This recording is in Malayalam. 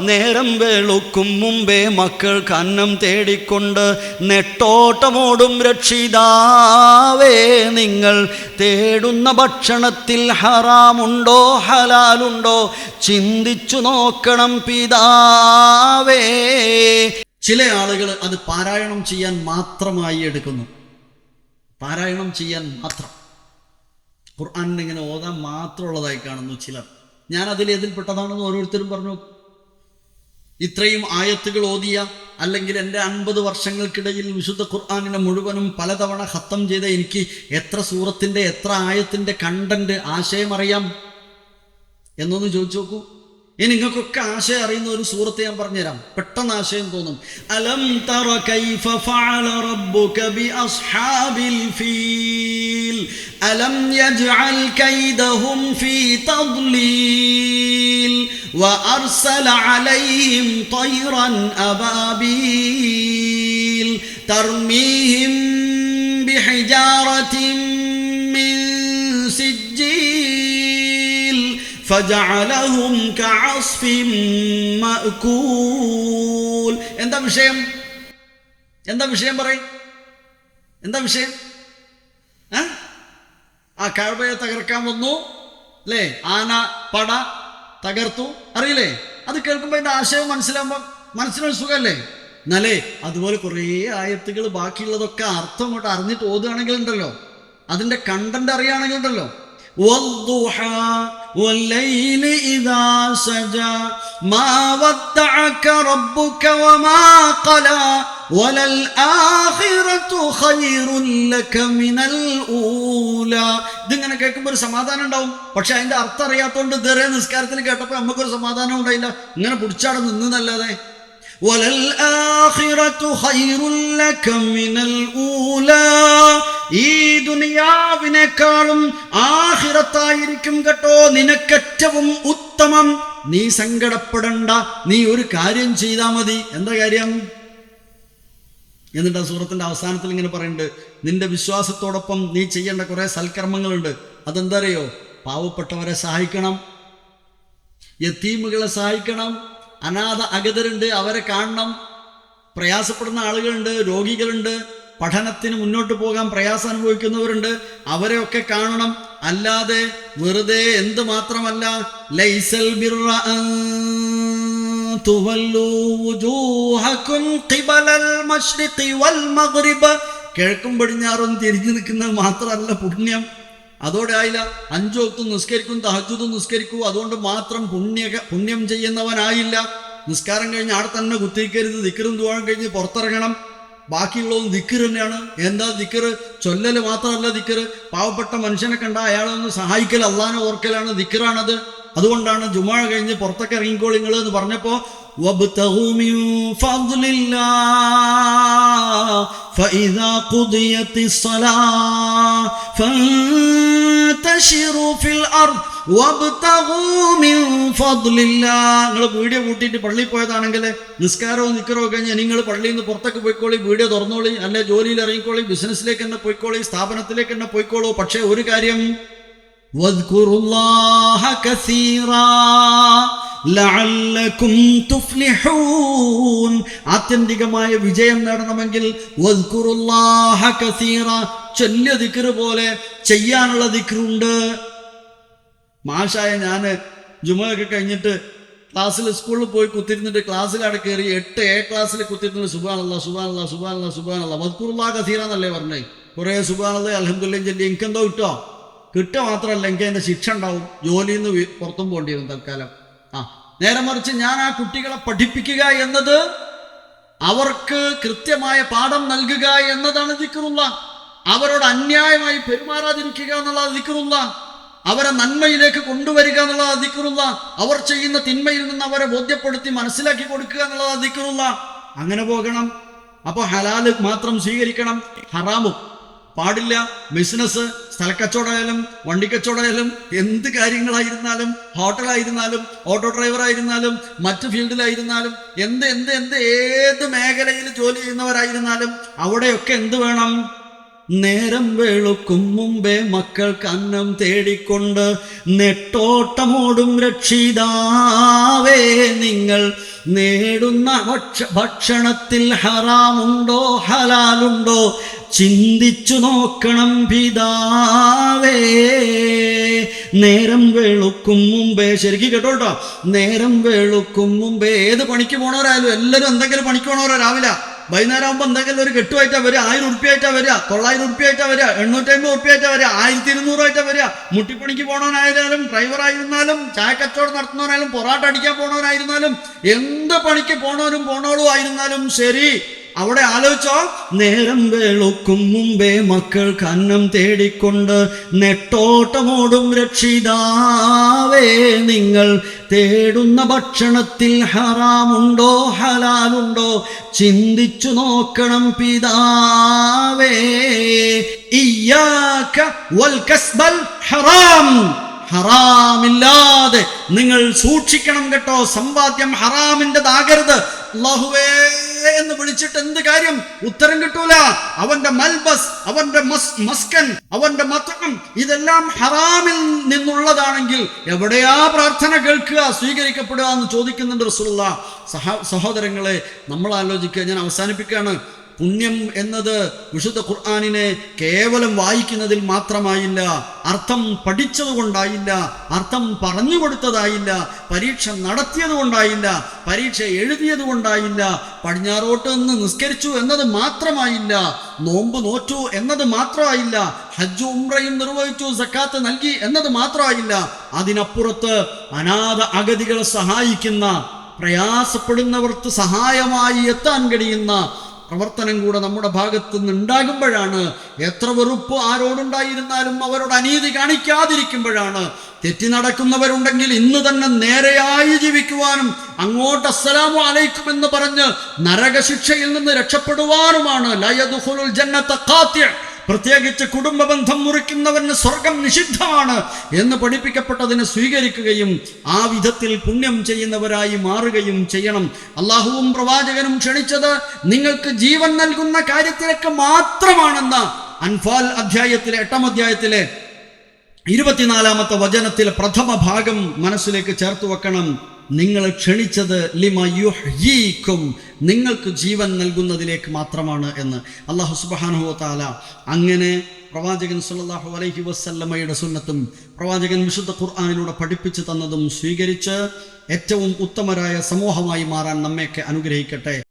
നേരം വെളുക്കും മുമ്പേ മക്കൾ കന്നം തേടിക്കൊണ്ട് നെട്ടോട്ടമോടും രക്ഷിതാവേ നിങ്ങൾ തേടുന്ന ഭക്ഷണത്തിൽ ഹറാമുണ്ടോ ഹലാലുണ്ടോ ചിന്തിച്ചു നോക്കണം പിതാവേ. ചില ആളുകൾ അത് പാരായണം ചെയ്യാൻ മാത്രമായി എടുക്കുന്നു. പാരായണം ചെയ്യാൻ മാത്രം. ഖുർആാനിങ്ങനെ ഓതാൻ മാത്രമുള്ളതായി കാണുന്നു ചിലർ. ഞാൻ അതിൽ എതിൽപ്പെട്ടതാണെന്ന് ഓരോരുത്തരും പറഞ്ഞു. ഇത്രയും ആയത്തുകൾ ഓതിയ അല്ലെങ്കിൽ എന്റെ അൻപത് വർഷങ്ങൾക്കിടയിൽ വിശുദ്ധ ഖുർആാനിനെ മുഴുവനും പലതവണ ഹത്തം ചെയ്ത എനിക്ക് എത്ര സൂറത്തിന്റെ എത്ര ആയത്തിന്റെ കണ്ടന്റ് ആശയം അറിയാം എന്നൊന്ന് ചോദിച്ചു നോക്കൂ. ഇനി നിങ്ങൾക്കൊക്കെ ആശയം അറിയുന്ന ഒരു സൂറത്ത് ഞാൻ പറഞ്ഞുതരാം. പെട്ടെന്ന് ആശയം തോന്നും. അലം തറ കൈഫ ഫഅല റബ്ബുക ബി അസ്ഹാബിൽ ഫീൽ അലം യജ്അൽ കൈദഹും ഫീ തദ്ലീൽ وأرسل عليهم طيرا أبابيل ترميهم بحجارة من سجيل فجعلهم كعصف مأكول എന്താ വിഷയം എന്താ വിഷയം പറയും എന്താ വിഷയം ആ? ആ കഴവയെ തകർക്കാൻ വന്നു അല്ലേ ആന പട തകർത്തു അറിയില്ലേ അത് കേൾക്കുമ്പോൾ അതിന്റെ ആശയം മനസ്സിലാകുമ്പോൾ മനസ്സിനൊരു സുഖമല്ലേ എന്നാലേ അതുപോലെ കുറേ ആയത്തുകൾ ബാക്കിയുള്ളതൊക്കെ അർത്ഥം കൊണ്ട് അറിഞ്ഞിട്ട് ഓതുകയാണെങ്കിൽ ഉണ്ടല്ലോ അതിന്റെ കണ്ടന്റ് അറിയുകയാണെങ്കിൽ ഉണ്ടല്ലോ والضحى والليل إذا سجى ما ودعك ربك وما قلى ഇതിങ്ങനെ കേൾക്കുമ്പോൾ ഒരു സമാധാനം ഉണ്ടാവും. പക്ഷെ അതിന്റെ അർത്ഥം അറിയാത്തതുകൊണ്ട് ഇതുവരെ നിസ്കാരത്തിൽ കേട്ടപ്പോൾ നമുക്കൊരു സമാധാനം ഉണ്ടായില്ല. ഇങ്ങനെ പിടിച്ചാടെ നിന്നല്ലാതെ ഈ ദുനിയാവിനേക്കാളും ആഹിറത്തായിരിക്കും കേട്ടോ നിനക്കേറ്റവും ഉത്തമം. നീ സങ്കടപ്പെടണ്ട. നീ ഒരു കാര്യം ചെയ്താൽ മതി. എന്താ കാര്യം? എന്നിട്ട് ആ സൂറത്തിന്റെ അവസാനത്തിൽ ഇങ്ങനെ പറയുന്നുണ്ട് നിന്റെ വിശ്വാസത്തോടൊപ്പം നീ ചെയ്യേണ്ട കുറേ സൽക്കർമ്മങ്ങളുണ്ട്. അതെന്താ അറിയോ പാവപ്പെട്ടവരെ സഹായിക്കണം. യത്തീമുകളെ സഹായിക്കണം. അനാഥ അഗതരുണ്ട് അവരെ കാണണം. പ്രയാസപ്പെടുന്ന ആളുകളുണ്ട് രോഗികളുണ്ട്. പഠനത്തിന് മുന്നോട്ട് പോകാൻ പ്രയാസം അനുഭവിക്കുന്നവരുണ്ട്. അവരെയൊക്കെ കാണണം. അല്ലാതെ വെറുതെ എന്ത് മാത്രമല്ല ലൈസൽ ബിർറ കിഴക്കും പടിഞ്ഞാറും തിരിഞ്ഞു നിൽക്കുന്നത് മാത്രമല്ല പുണ്യം. അതോടെ ആയില്ല അഞ്ചു വക്ത് നിസ്കരിക്കും തഹജുദും നിസ്കരിക്കൂ. അതുകൊണ്ട് മാത്രം പുണ്യ പുണ്യം ചെയ്യുന്നവനായില്ല. നിസ്കാരം കഴിഞ്ഞ് ആടെ തന്നെ കുത്തിക്കരുത് ദിക്കറും ദുവാൻ കഴിഞ്ഞ് പുറത്തിറങ്ങണം. ബാക്കിയുള്ളതും ദിക്കർ തന്നെയാണ്. എന്താ ദിക്കർ ചൊല്ലല് മാത്രമല്ല ദിക്കർ പാവപ്പെട്ട മനുഷ്യനെ കണ്ട അയാളെ ഒന്ന് സഹായിക്കൽ അള്ളാനെ ഓർക്കലാണ് ദിക്കറാണത്. അതുകൊണ്ടാണ് ജുമാ കഴിഞ്ഞ് പുറത്തൊക്കെ ഇറങ്ങിക്കോളിങ്ങൾ എന്ന് പറഞ്ഞപ്പോ وابتغوا من فضل الله فإذا قضيت الصلاة فانتشروا في الأرض وابتغوا من فضل الله നിങ്ങൾ വീഡിയോ കൂട്ടിയിട്ട് പള്ളിയിൽ പോയതാണെങ്കിൽ നിസ്കാരവും നിക്കറവും കഴിഞ്ഞ് നിങ്ങൾ പള്ളിയിൽ നിന്ന് പുറത്തൊക്കെ പോയിക്കോളി വീഡിയോ തുറന്നോളി അല്ലെ ജോലിയിൽ ഇറങ്ങിക്കോളി ബിസിനസ്സിലേക്ക് തന്നെ പോയിക്കോളി സ്ഥാപനത്തിലേക്ക് തന്നെ പോയിക്കോളൂ പക്ഷേ ഒരു കാര്യം واذكروا الله كثيرا ലഅല്ലക്കും തുഫ്ലിഹൂൻ ആത്യന്തികമായ വിജയം നേടണമെങ്കിൽ വദ്കുറുല്ലാഹ കസീറ ചൊല്ലിയ ദിക്റ് പോലെ ചെയ്യാനുള്ള ദിക്റുണ്ട് മാഷായ ഞാൻ ജുമയൊക്കെ കഴിഞ്ഞിട്ട് ക്ലാസ്സിൽ സ്കൂളിൽ പോയി കുത്തിരുന്നിട്ട് ക്ലാസ്സിലവിടെ കയറി എട്ട് എ ക്ലാസ്സിൽ കുത്തിരുന്നിട്ട് സുബാനല്ല സുബാനല്ല സുബാനല്ല സുബാനല്ല വദ്കുറുല്ലാ കസീറ എന്നല്ലേ പറഞ്ഞേ കുറേ സുബാനല്ല അലഹമുല്ല ചൊല്ലി എനിക്കെന്തോ കിട്ടോ കിട്ടുക മാത്രമല്ല എനിക്ക് അതിന്റെ ശിക്ഷ ഉണ്ടാവും. ജോലിയിൽ നിന്ന് പുറത്തും പോകേണ്ടി വരും തൽക്കാലം. ആ നേരെ മറിച്ച് ഞാൻ ആ കുട്ടികളെ പഠിപ്പിക്കുക എന്നത് അവർക്ക് കൃത്യമായ പാഠം നൽകുക എന്നതാണ് ദിക്കറുള്ള അവരോട് അന്യായമായി പെരുമാറാതിരിക്കുക എന്നുള്ളത് ദിക്കറുള്ള അവരെ നന്മയിലേക്ക് കൊണ്ടുവരിക എന്നുള്ളത് ദിക്കറുള്ള അവർ ചെയ്യുന്ന തിന്മയിൽ നിന്ന് അവരെ ബോധ്യപ്പെടുത്തി മനസ്സിലാക്കി കൊടുക്കുക എന്നുള്ളത് ദിക്കറുള്ള അങ്ങനെ പോകണം. അപ്പോൾ ഹലാൽ മാത്രം സ്വീകരിക്കണം. ഹറാമും. പാടില്ല ബിസിനസ് സ്ഥലക്കച്ചവടമായാലും വണ്ടിക്കച്ചവടമായാലും എന്ത് കാര്യങ്ങളായിരുന്നാലും ഹോട്ടലായിരുന്നാലും ഓട്ടോ ഡ്രൈവറായിരുന്നാലും മറ്റ് ഫീൽഡിലായിരുന്നാലും എന്ത് എന്ത് എന്ത് ഏത് മേഖലയിൽ ജോലി ചെയ്യുന്നവരായിരുന്നാലും അവിടെയൊക്കെ എന്ത് വേണം? നേരം വെളുക്കും മുമ്പേ മക്കൾ കന്നം തേടിക്കൊണ്ട് നെട്ടോട്ടമോടും രക്ഷിതാവേ നിങ്ങൾ നേടുന്ന ഭക്ഷ ഭക്ഷണത്തിൽ ഹറാമുണ്ടോ ഹലാലുണ്ടോ ചിന്തിച്ചു നോക്കണം പിതാവേ. നേരം വെളുക്കും മുമ്പേ ശരിക്കും കേട്ടോട്ടോ നേരം വെളുക്കും മുമ്പേ ഏത് പണിക്ക് പോണവരായാലും എല്ലാവരും എന്തെങ്കിലും പണിക്ക് പോണവരോ രാവിലെ. വൈകുന്നേരം ആകുമ്പോൾ എന്തെങ്കിലും ഒരു കെട്ടുമായിട്ടാ വരിക ആയിരം ഉറുപ്പ്യായിട്ടാ വരിക തൊള്ളായിരം ഉറുപ്പ്യായിട്ടാ വരിക എണ്ണൂറ്റമ്പത് ഉറുപ്പ്യായിട്ടാ വരിക ആയിരത്തി ഇരുന്നൂറായിട്ടാ വരിക. മുട്ടിപ്പണിക്ക് പോണവനായാലും ഡ്രൈവറായിരുന്നാലും ചായ കച്ചവടം നടത്തുന്നവനായാലും പൊറാട്ട അടിക്കാൻ പോണവനായിരുന്നാലും എന്ത് പണിക്ക് പോണവനും പോണോളും ആയിരുന്നാലും ശരി. അവിടെ ആലോചിച്ചോ. നേരം വേളുക്കും മുമ്പേ മക്കൾ കന്നം തേടിക്കൊണ്ട് നെട്ടോട്ടമോടും രക്ഷിതാവേ നിങ്ങൾ തേടുന്ന ഭക്ഷണത്തിൽ ഹറാമുണ്ടോ ഹലാലുണ്ടോ ചിന്തിച്ചു നോക്കണം പിതാവേ. വൽ കസ്ബൽ ഹറാം. ഹറാമില്ലാതെ നിങ്ങൾ സൂക്ഷിക്കണം കേട്ടോ. സമ്പാദ്യം ഹറാമിന്റെതാകരുത്. അള്ളാഹുവേ എന്ന് വിളിച്ചിട്ട് എന്ത് കാര്യം ഉത്തരം കിട്ടൂല അവന്റെ മൽബസ് അവന്റെ മസ് മസ്കൻ അവന്റെ മത്തം ഇതെല്ലാം ഹറാമിൽ നിന്നുള്ളതാണെങ്കിൽ എവിടെയാ പ്രാർത്ഥന കേൾക്കുക സ്വീകരിക്കപ്പെടുക എന്ന് ചോദിക്കുന്നുണ്ട് റസൂലുള്ള സഹ സഹോദരങ്ങളെ നമ്മൾ ആലോചിക്കുക ഞാൻ അവസാനിപ്പിക്കുകയാണ് പുണ്യം എന്നത് വിശുദ്ധ ഖുർആാനിനെ കേവലം വായിക്കുന്നതിൽ മാത്രമായില്ല അർത്ഥം പഠിച്ചതുകൊണ്ടായില്ല അർത്ഥം പറഞ്ഞു കൊടുത്തതായില്ല പരീക്ഷ നടത്തിയതുകൊണ്ടായില്ല പരീക്ഷ എഴുതിയത് കൊണ്ടായില്ല പടിഞ്ഞാറോട്ട് നിന്ന് നിസ്കരിച്ചു എന്നത് മാത്രമായില്ല നോമ്പ് നോറ്റു എന്നത് മാത്രമായില്ല ഹജ്ജ് ഉംറയും നിർവഹിച്ചു സക്കാത്ത് നൽകി എന്നത് മാത്രമായില്ല അതിനപ്പുറത്ത് അനാഥ അഗതികളെ സഹായിക്കുന്ന പ്രയാസപ്പെടുന്നവർക്ക് സഹായമായി എത്താൻ കഴിയുന്ന പ്രവർത്തനം കൂടെ നമ്മുടെ ഭാഗത്ത് നിന്ന് ഉണ്ടാകുമ്പോഴാണ് എത്ര വെറുപ്പ് ആരോടുണ്ടായിരുന്നാലും അവരോട് അനീതി കാണിക്കാതിരിക്കുമ്പോഴാണ് തെറ്റി നടക്കുന്നവരുണ്ടെങ്കിൽ ഇന്ന് തന്നെ നേരെയായി ജീവിക്കുവാനും അങ്ങോട്ട് അസ്സലാമു അലൈക്കും എന്ന് പറഞ്ഞ് നരകശിക്ഷയിൽ നിന്ന് രക്ഷപ്പെടുവാനുമാണ് ലയദുഹുലുൽ ജന്നത്തെ ഖാത്യ പ്രത്യേകിച്ച് കുടുംബ ബന്ധം മുറിക്കുന്നവന് സ്വർഗം നിഷിദ്ധമാണ് എന്ന് പഠിപ്പിക്കപ്പെട്ടതിനെ സ്വീകരിക്കുകയും ആ വിധത്തിൽ പുണ്യം ചെയ്യുന്നവരായി മാറുകയും ചെയ്യണം. അള്ളാഹുവും പ്രവാചകനും ക്ഷണിച്ചത് നിങ്ങൾക്ക് ജീവൻ നൽകുന്ന കാര്യത്തിലേക്ക് മാത്രമാണെന്ന് അൻഫാൽ അധ്യായത്തിലെ എട്ടാം അധ്യായത്തിലെ ഇരുപത്തിനാലാമത്തെ വചനത്തിൽ പ്രഥമ ഭാഗം മനസ്സിലേക്ക് ചേർത്ത് വെക്കണം. നിങ്ങൾ ക്ഷണിച്ചത് ലിമ യുഹ്യീക്കും. നിങ്ങൾക്ക് ജീവൻ നൽകുന്നതിലേക്ക് മാത്രമാണ് എന്ന് അള്ളാഹു സുബാനുഹു താല അങ്ങനെ പ്രവാചകൻ സല്ലല്ലാഹു അലൈഹി വസ്ല്ലമ്മയുടെ സുന്നത്തും പ്രവാചകൻ വിശുദ്ധ ഖുർആാനിലൂടെ പഠിപ്പിച്ചു തന്നതും സ്വീകരിച്ച് ഏറ്റവും ഉത്തമരായ സമൂഹമായി മാറാൻ നമ്മയൊക്കെ അനുഗ്രഹിക്കട്ടെ.